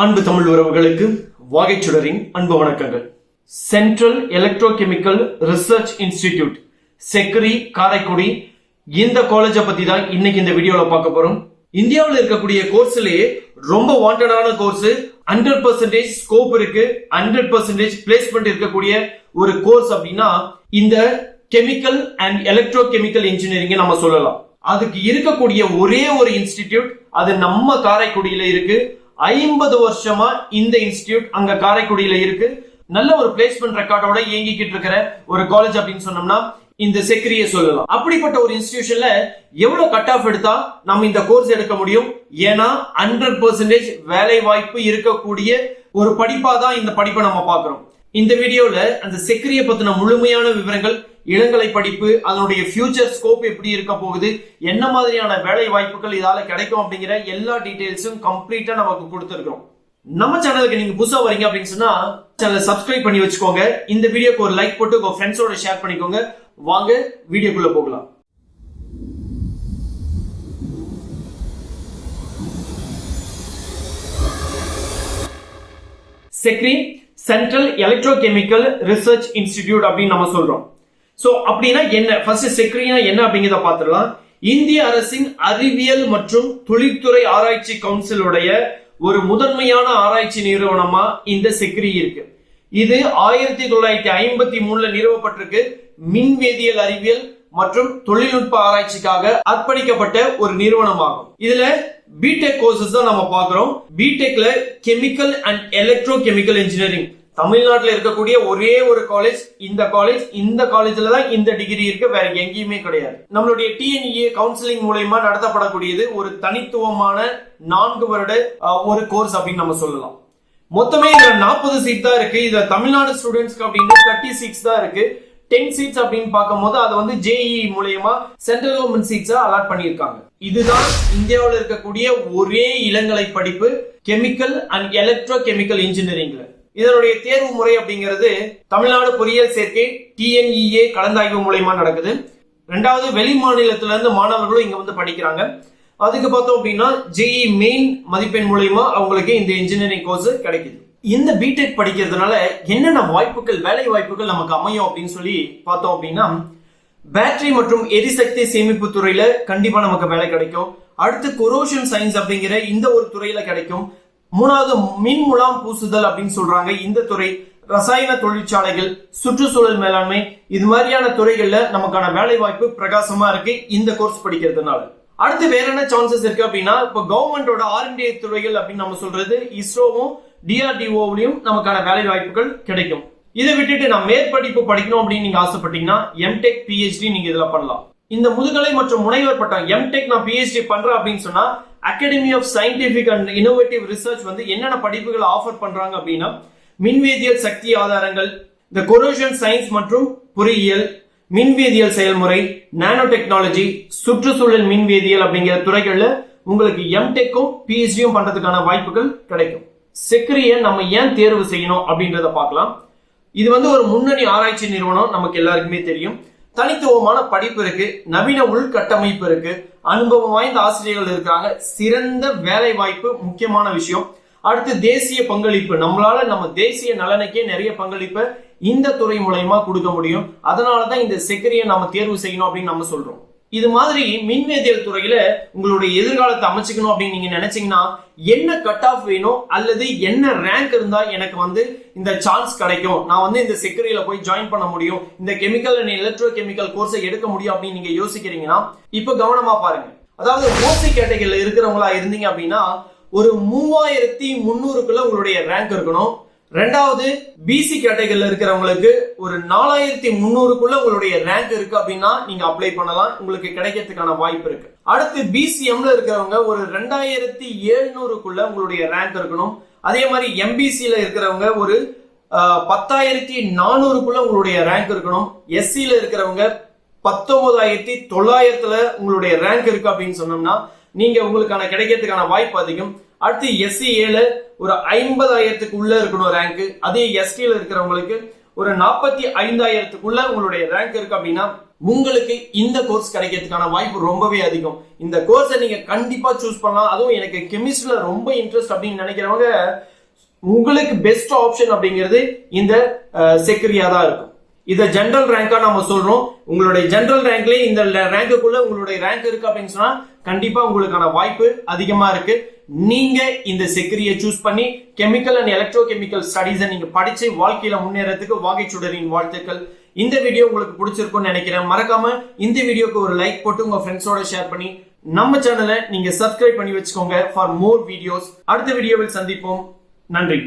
அன்பு தமிழ் உறவுகளுக்கு வாகைச்சுடரின் அன்பு வணக்கங்கள். Central electrochemical research institute CECRI Karaikudi. இந்த காலேஜை பத்தி தான் இன்னைக்கு இந்த வீடியோல பார்க்க போறோம். இந்தியாவில் இருக்கக்கூடிய கோர்ஸ்லயே ரொம்ப வாண்டடான கோர்ஸ் ஹண்ட்ரட் பர்சன்டேஜ் ஸ்கோப் இருக்கு. ஹண்ட்ரட் பர்சன்டேஜ் பிளேஸ்மெண்ட் இருக்கக்கூடிய ஒரு கோர்ஸ் அப்படின்னா இந்த chemical and electro chemical engineering நம்ம சொல்லலாம். அதுக்கு இருக்கக்கூடிய ஒரே ஒரு இன்ஸ்டிடியூட் அது நம்ம காரைக்குடியில இருக்கு. ஐம்பது வருஷமா இந்த இன்ஸ்டியூட் அங்க காரைக்குடியில இருக்கு. நல்ல ஒரு பிளேஸ்மெண்ட் ரெக்கார்டோட இயங்கிக்கிட்டு இருக்கிற ஒரு காலேஜ் அப்படின்னு சொன்னோம்னா இந்த செக்ரிய சொல்லலாம். அப்படிப்பட்ட ஒரு இன்ஸ்டிடியூஷன்ல எவ்வளவு கட் ஆஃப் எடுத்தா நம்ம இந்த கோர்ஸ் எடுக்க முடியும்? ஏன்னா ஹண்ட்ரட் பர்சன்டேஜ் வேலை வாய்ப்பு இருக்கக்கூடிய ஒரு படிப்பா தான் இந்த படிப்பை நம்ம பார்க்கிறோம். இந்த வீடியோல அந்த செக்ரிய பத்தின முழுமையான விவரங்கள் இளங்கலை படிப்பு அதனுடைய ஃபியூச்சர் ஸ்கோப் எப்படி இருக்க போகுது என்ன மாதிரியான வேலை வாய்ப்புகள் இதால கிடைக்கும் அப்படிங்கிற எல்லா டீடைல்ஸும் கம்ப்ளீட்டா நமக்கு கொடுத்துருக்கோம் நம்ம சேனலுக்கு நீங்க புதுசா வரீங்க அப்படின்னு சொன்னா சேனலை சப்ஸ்கிரைப் பண்ணி வச்சுக்கோங்க. இந்த வீடியோக்கு ஒரு லைக் போட்டு உங்க ஃப்ரெண்ட்ஸோட ஷேர் பண்ணிக்கோங்க. வாங்க வீடியோக்குள்ள போகலாம். CECRI central electrochemical research institute அப்படின்னு நம்ம சொல்றோம். ஸோ அப்படின்னா என்ன? ஃபர்ஸ்ட் செக்ரினா என்ன அப்படிங்கிறத பார்த்துடலாம். இந்திய அரசின் அறிவியல் மற்றும் தொழில்துறை ஆராய்ச்சி கவுன்சிலுடைய ஒரு முதன்மையான ஆராய்ச்சி நிறுவனமா இந்த செக்ரி இருக்கு. இது ஆயிரத்தி தொள்ளாயிரத்தி ஐம்பத்தி மூணுல நிறுவப்பட்டிருக்கு. மின்வேதியியல் அறிவியல் மற்றும் தொழில்நுட்ப ஆராய்ச்சிக்காக அர்ப்பணிக்கப்பட்ட ஒரு நிறுவனமாகும். இதுல பிடெக் கோர்சஸ் தான் நம்ம பாக்குறோம் பிடெக்ல chemical and electro chemical engineering தமிழ்நாட்டில் இருக்கக்கூடிய ஒரே ஒரு காலேஜ் இந்த காலேஜ் இந்த காலேஜ்ல தான் இந்த டிகிரி இருக்கு. வேற எங்கேயுமே கிடையாது. நம்மளுடைய டிஎன்இஏ கவுன்சிலிங் மூலயமா நடத்தப்படக்கூடியது ஒரு தனித்துவமான நான்கு வருட ஒரு கோர்ஸ் அப்படின்னு நம்ம சொல்லலாம். மொத்தமே இதுல நாற்பது சீட் தான் இருக்கு. இதுல தமிழ்நாடு ஸ்டூடெண்ட்ஸ்க்கு அப்படின்னு தேர்ட்டி சிக்ஸ் தான் இருக்கு. டென் சீட்ஸ் அப்படின்னு பார்க்கும்போது அது வந்து ஜேஇ மூலயமா சென்ட்ரல் கவர்மெண்ட் சீட்ஸா அலாட் பண்ணியிருக்காங்க. இதுதான் இந்தியாவில் இருக்கக்கூடிய ஒரே இளங்கலை படிப்பு கெமிக்கல் அண்ட் எலக்ட்ரோ கெமிக்கல் இன்ஜினியரிங்ல இதனுடைய தேர்வு முறை அப்படிங்கிறது தமிழ்நாடு பொறியியல் சேர்க்கை டிஎன்இஏ கலந்தாய்வு மூலயமா நடக்குது. ரெண்டாவது வெளி மாநிலத்துல இருந்து மாணவர்களும் இங்க வந்து படிக்கிறாங்க. அதுக்கு பார்த்தோம் அப்படின்னா ஜேஇ மெயின் மதிப்பெண் மூலயமா அவங்களுக்கு இந்த இன்ஜினியரிங் கோர்ஸ் கிடைக்குது. இந்த பிடெக் படிக்கிறதுனால என்னென்ன வாய்ப்புகள் வேலை வாய்ப்புகள் நமக்கு அமையும் அப்படின்னு சொல்லி பார்த்தோம் அப்படின்னா பேட்டரி மற்றும் எரிசக்தி சேமிப்பு துறையில கண்டிப்பா நமக்கு வேலை கிடைக்கும். அடுத்து கொரோஷன் சயின்ஸ் அப்படிங்கிற இந்த ஒரு துறையில கிடைக்கும். மூணாவது மின் முலாம் பூசுதல் அப்படின்னு சொல்றாங்க இந்த துறை. ரசாயன தொழிற்சாலைகள் சுற்றுச்சூழல் மேலாண்மை இது மாதிரியான துறைகள்ல நமக்கான வேலை வாய்ப்பு பிரகாசமா இருக்கு இந்த கோர்ஸ் படிக்கிறதுனால. அடுத்து வேற என்ன சான்சஸ் இருக்கு அப்படின்னா இப்போ கவர்மெண்டோட ஆர்என்டி துறைகள் அப்படின்னு நம்ம சொல்றது இஸ்ரோவும் டிஆர்டிஓவிலையும் நமக்கான வேலை வாய்ப்புகள் கிடைக்கும். இதை விட்டுட்டு நான் மேற்படிப்பு படிக்கணும் அப்படின்னு நீங்க ஆசைப்பட்டீங்கன்னா எம்டெக் பிஹெச்டி நீங்க இதுல பண்ணலாம். இந்த முதுகலை மற்றும் முனைவர் பட்டம் எம்டெக் நான் பிஹெச்டி பண்றேன் அப்படின்னு சொன்னா academy of scientific and innovative research வந்து என்னென்ன படிப்புகள் ஆஃபர் பண்றாங்க அப்படின்னா மின்வேதியியல் சக்தி ஆதாரங்கள் இந்த கொரோஷன் சயின்ஸ் மற்றும் பொறியியல் மின்வேதியியல் செயல்முறை நானோ டெக்னாலஜி சுற்றுச்சூழல் மின்வேதியியல் அப்படிங்கிற துறைகள்ல உங்களுக்கு எம்டெக்கும் பிஹெச்டியும் பண்றதுக்கான வாய்ப்புகள் கிடைக்கும். செக்ரியை நம்ம ஏன் தேர்வு செய்யணும் அப்படின்றத பார்க்கலாம். இது வந்து ஒரு முன்னணி ஆராய்ச்சி நிறுவனம் நமக்கு எல்லாருக்குமே தெரியும். தனித்துவமான படிப்பு இருக்கு நவீன உள்கட்டமைப்பு இருக்கு அனுபவம் வாய்ந்த ஆசிரியர்கள் இருக்காங்க சிறந்த வேலை வாய்ப்பு முக்கியமான விஷயம். அடுத்து தேசிய பங்களிப்பு. நம்மளால நம்ம தேசிய நலனுக்கே நிறைய பங்களிப்பை இந்த துறை மூலயமா கொடுக்க முடியும். அதனாலதான் இந்த செக்கரியை நம்ம தேர்வு செய்யணும் அப்படின்னு நம்ம சொல்றோம். இது மாதிரி மின்வேதியியல் துறையில உங்களுடைய எதிர்காலத்தை அமைச்சுக்கணும் அப்படின்னு நீங்க நினைச்சீங்கன்னா என்ன கட் ஆஃப் வேணும் அல்லது என்ன ரேங்க் இருந்தா எனக்கு வந்து இந்த சான்ஸ் கிடைக்கும். நான் வந்து இந்த செக்ரியில போய் ஜாயின் பண்ண முடியும். இந்த கெமிக்கல் அண்ட் எலக்ட்ரோ கெமிக்கல் கோர்ஸை எடுக்க முடியும் அப்படின்னு நீங்க யோசிக்கிறீங்கன்னா இப்ப கவனமா பாருங்க. அதாவது ஓசி கேட்டகரியில இருக்கிறவங்களா இருந்தீங்க அப்படின்னா ஒரு மூவாயிரத்தி முந்நூறுக்குள்ள உங்களுடைய ரேங்க் இருக்கணும். ரெண்டாவது பிசி கேட்டகரியில் இருக்கிறவங்களுக்கு ஒரு நாலாயிரத்தி முந்நூறுக்குள்ள உங்களுடைய ரேங்க் இருக்கு அப்படின்னா நீங்க அப்ளை பண்ணலாம். உங்களுக்கு கிடைக்கிறதுக்கான வாய்ப்பு இருக்கு. அடுத்து பிசிஎம்ல இருக்கிறவங்க ஒரு ரெண்டாயிரத்தி எழுநூறுக்குள்ள உங்களுடைய ரேங்க் இருக்கணும். அதே மாதிரி எம்பிசியில இருக்கிறவங்க ஒரு பத்தாயிரத்தி நானூறுக்குள்ள உங்களுடைய ரேங்க் இருக்கணும். எஸ்சியில இருக்கிறவங்க பத்தொன்பதாயிரத்தி தொள்ளாயிரத்துல உங்களுடைய ரேங்க் இருக்கு அப்படின்னு சொன்னோம்னா நீங்க உங்களுக்கான கிடைக்கிறதுக்கான வாய்ப்பு அதிகம். அடுத்து எஸ்சி ஏழு ஒரு ஐம்பதாயிரத்துக்கு உள்ள இருக்கணும் ரேங்க் அதே எஸ்டியில் இருக்கிறவங்களுக்கு ஒரு நாற்பத்தி ஐந்தாயிரத்துக்குள்ள உங்களுடைய ரேங்க் இருக்கு அப்படின்னா உங்களுக்கு இந்த கோர்ஸ் கிடைக்கிறதுக்கான வாய்ப்பு ரொம்பவே அதிகம். இந்த கோர்ஸை நீங்க கண்டிப்பா சூஸ் பண்ணலாம். அதுவும் எனக்கு கெமிஸ்ட்ரியில ரொம்ப இன்ட்ரெஸ்ட் அப்படின்னு நினைக்கிறவங்க உங்களுக்கு பெஸ்ட் ஆப்ஷன் அப்படிங்கிறது இந்த செக்ரியா தான் இருக்கும். இதை ஜென்ரல் ரேங்கா நம்ம சொல்றோம். உங்களுடைய ஜென்ரல் ரேங்க்லயே இந்த ரேங்குக்குள்ள உங்களுடைய ரேங்க் இருக்கு அப்படின்னு சொன்னா கண்டிப்பா உங்களுக்கான வாய்ப்பு அதிகமா இருக்கு. நீங்க இந்த செக்ரியை சூஸ் பண்ணி கெமிக்கல் அண்ட் எலக்ட்ரோ கெமிக்கல் ஸ்டடீஸை நீங்க படிச்சு வாழ்க்கையில முன்னேறதுக்கு வாகை சுடரின் வாழ்த்துக்கள். இந்த வீடியோ உங்களுக்கு பிடிச்சிருக்கும்னு நினைக்கிறேன். மறக்காம இந்த வீடியோக்கு ஒரு லைக் போட்டு உங்க ஃப்ரெண்ட்ஸோட ஷேர் பண்ணி நம்ம சேனலை நீங்க சப்ஸ்கிரைப் பண்ணி வச்சுக்கோங்க ஃபார் மோர் வீடியோஸ் அடுத்த வீடியோவில் சந்திப்போம். நன்றி.